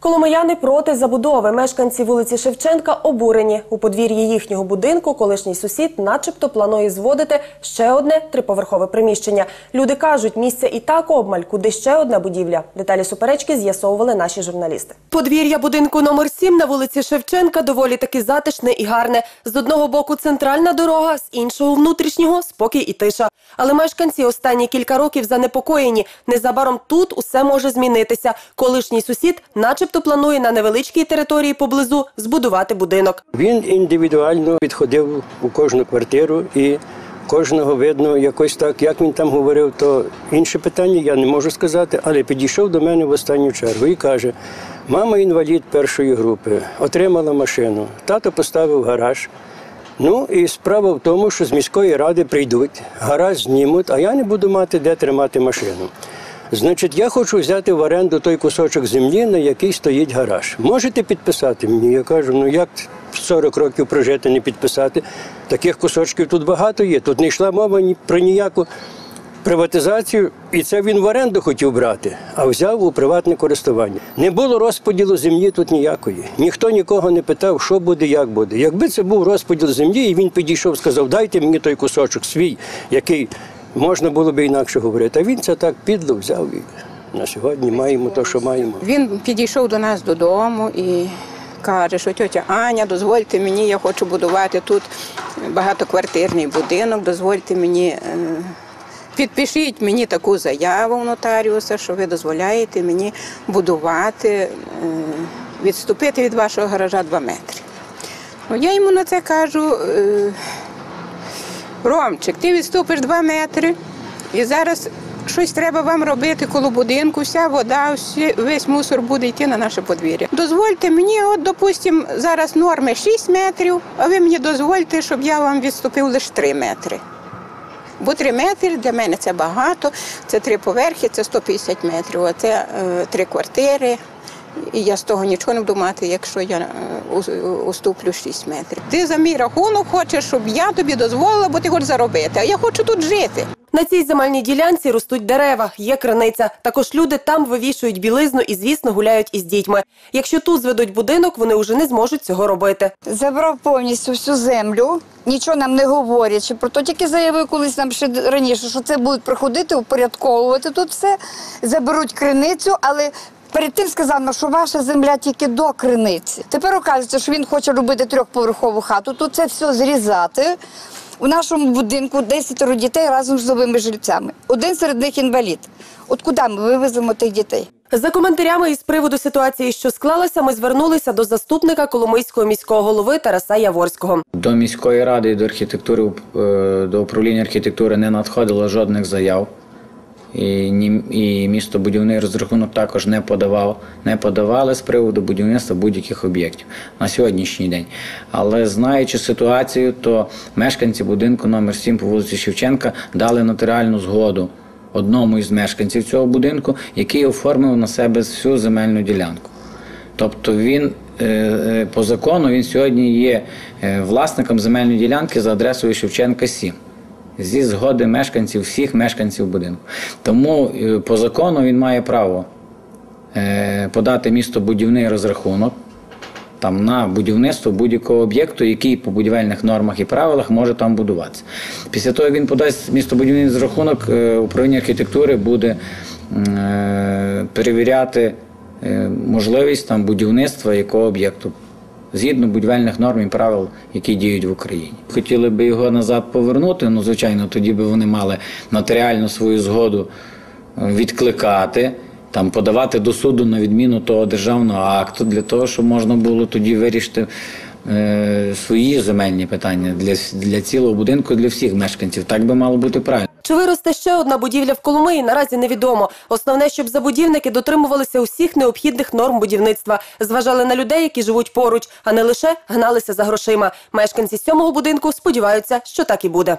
Коломияни проти забудови. Мешканці вулиці Шевченка обурені. У подвір'ї їхнього будинку колишній сусід начебто планує зводити ще одне триповерхове приміщення. Люди кажуть, місце і так обмаль, куди ще одна будівля. Деталі суперечки з'ясовували наші журналісти. Подвір'я будинку номер 7 на вулиці Шевченка доволі таки затишне і гарне. З одного боку центральна дорога, з іншого внутрішнього спокій і тиша. Але мешканці останні кілька років занепокоєні. Незабаром тут усе може змінитися. Колишній сусід, начебто, планує на невеличкій території поблизу збудувати будинок. Він індивідуально підходив у кожну квартиру і кожного видно якось так. Як він там говорив, то інше питання я не можу сказати, але підійшов до мене в останню чергу і каже: мама інвалід першої групи, отримала машину, тато поставив гараж. Ну і справа в тому, що з міської ради прийдуть, гараж знімуть, а я не буду мати де тримати машину. Значить, я хочу взяти в оренду той кусочок землі, на який стоїть гараж. Можете підписати мені? Я кажу, ну як 40 років прожити, не підписати? Таких кусочків тут багато є. Тут не йшла мова ні про ніяку приватизацію, і це він в оренду хотів брати, а взяв у приватне користування. Не було розподілу землі тут ніякої. Ніхто нікого не питав, що буде, як буде. Якби це був розподіл землі, і він підійшов, сказав, дайте мені той кусочок свій, який можна було б інакше говорити. А він це так підло взяв і на сьогодні маємо те, що маємо. Він підійшов до нас додому і каже, що тьотя Аня, дозвольте мені, я хочу будувати тут багатоквартирний будинок, дозвольте мені. е, Підпишіть мені таку заяву в нотаріуса, що ви дозволяєте мені будувати, е, відступити від вашого гаража 2 метри. Ну, я йому на це кажу, е, Ромчик, ти відступиш 2 метри, і зараз щось треба вам робити коло будинку, вся вода, весь мусор буде йти на наше подвір'я. Дозвольте мені, от, допустимо, зараз норми 6 метрів, а ви мені дозвольте, щоб я вам відступив лише 3 метри. Бо 3 метри для мене це багато, це три поверхи, це 150 метрів, а це е, три квартири. І я з того нічого не буду мати, якщо я е, уступлю 6 метрів. Ти за мій рахунок хочеш, щоб я тобі дозволила, бо ти хочеш заробити, а я хочу тут жити. На цій земельній ділянці ростуть дерева, є криниця. Також люди там вивішують білизну і, звісно, гуляють із дітьми. Якщо тут зведуть будинок, вони вже не зможуть цього робити. Забрав повністю всю землю, нічого нам не говорячи. Про то тільки заявив колись нам ще раніше, що це будуть приходити, упорядковувати тут все, заберуть криницю, але. Перед тим сказав, нам, що ваша земля тільки до криниці. Тепер оказується, що він хоче робити трьохповерхову хату, тут це все зрізати. У нашому будинку 10 дітей разом з новими жильцями. Один серед них інвалід. От куди ми вивеземо тих дітей? За коментарями із приводу ситуації, що склалася, ми звернулися до заступника Коломийського міського голови Тараса Яворського. До міської ради і до архітектури е, до управління архітектури не надходило жодних заяв. І, ні- і містобудівний розрахунок також не подавав, не подавали з приводу будівництва будь-яких об'єктів на сьогоднішній день. Але знаючи ситуацію, то мешканці будинку номер 7 по вулиці Шевченка дали нотаріальну згоду одному із мешканців цього будинку, який оформив на себе всю земельну ділянку. Тобто він е, е, по закону він сьогодні є е, власником земельної ділянки за адресою Шевченка 7 зі згоди мешканців, всіх мешканців будинку. Тому е, по закону він має право е, подати містобудівний розрахунок там, на будівництво будь-якого об'єкту, який по будівельних нормах і правилах може там будуватися. Після того як він подасть містобудівний розрахунок, е, управління архітектури буде перевіряти можливість там, будівництва якого об'єкту. Згідно будівельних норм і правил, які діють в Україні, хотіли би його назад повернути. Ну, звичайно, тоді би вони мали нотаріальну свою згоду е, відкликати, там подавати до суду на відміну того державного акту для того, щоб можна було тоді вирішити е, свої земельні питання для, для цілого будинку, для всіх мешканців. Так би мало бути правильно. Чи виросте ще одна будівля в Коломиї, наразі невідомо. Основне, щоб забудівники дотримувалися усіх необхідних норм будівництва, зважали на людей, які живуть поруч, а не лише гналися за грошима. Мешканці сьомого будинку сподіваються, що так і буде.